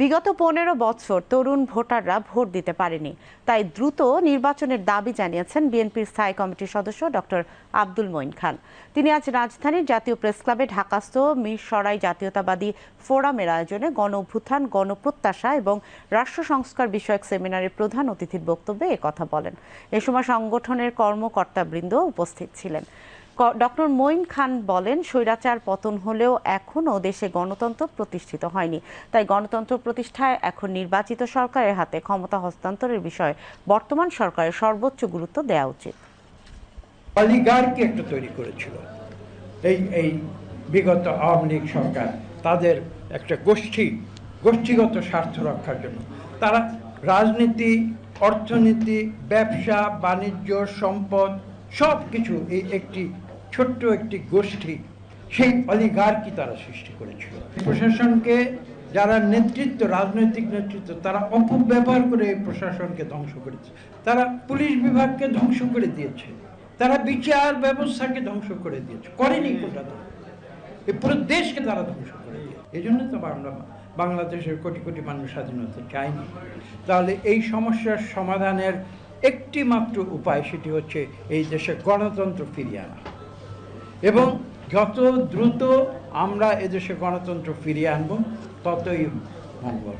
বিগত পনেরো বছর তরুণ ভোটাররা ভোট দিতে পারেনি। তাই দ্রুত নির্বাচনের দাবি জানিয়েছেন বিএনপির স্থায়ী কমিটির সদস্য ডক্টর আব্দুল মঈন খান। তিনি আজ রাজধানীর জাতীয় প্রেস ক্লাবে ঢাকাস্থ মিরসরাই জাতীয়তাবাদী ফোরামের আয়োজনে গণ অভ্যুত্থান গণপ্রত্যাশা এবং রাষ্ট্র সংস্কার বিষয়ক সেমিনারের প্রধান অতিথির বক্তব্যে কথা বলেন। এ সময় সংগঠনের কর্মকর্তাবৃন্দ উপস্থিত ছিলেন। ডক্টর মঈন খান বলেন, স্বৈরাচার পতন হলেও এখনও দেশে গণতন্ত্র প্রতিষ্ঠিত হয়নি। তাই গণতন্ত্র প্রতিষ্ঠায় এখন নির্বাচিত সরকারের হাতে ক্ষমতা হস্তান্তরের বিষয়ে বর্তমান সরকারের সর্বোচ্চ গুরুত্ব দেওয়া উচিত। অলিগার্কি একটা তৈরি করেছিল। এই এই বিগত আওয়ামী লীগ সরকার তাদের একটা গোষ্ঠী, গোষ্ঠীগত স্বার্থ রক্ষার জন্য। তারা রাজনীতি, অর্থনীতি, ব্যবসা, বাণিজ্য, সম্পদ সব কিছু এই একটি ছোট্ট একটি গোষ্ঠী, সেই অলিগার্কি তারা সৃষ্টি করেছিল। প্রশাসনকে যারা নেতৃত্ব, রাজনৈতিক নেতৃত্ব, তারা অপব্যবহার করে এই প্রশাসনকে ধ্বংস করেছে। তারা পুলিশ বিভাগকে ধ্বংস করে দিয়েছে। তারা বিচার ব্যবস্থাকে ধ্বংস করে দিয়েছে। করেনি কোনটা তো এই পুরো দেশকে তারা ধ্বংস করে দিয়েছে। এই জন্য তো আমরা বাংলাদেশের কোটি কোটি মানুষ স্বাধীনতা চায়নি তাহলে এই সমস্যার সমাধানের একটি মাত্র উপায় সেটি হচ্ছে এই দেশে গণতন্ত্র ফিরিয়ে আনা। এবং যত দ্রুত আমরা এদেশে গণতন্ত্র ফিরিয়ে আনব ততই মঙ্গল।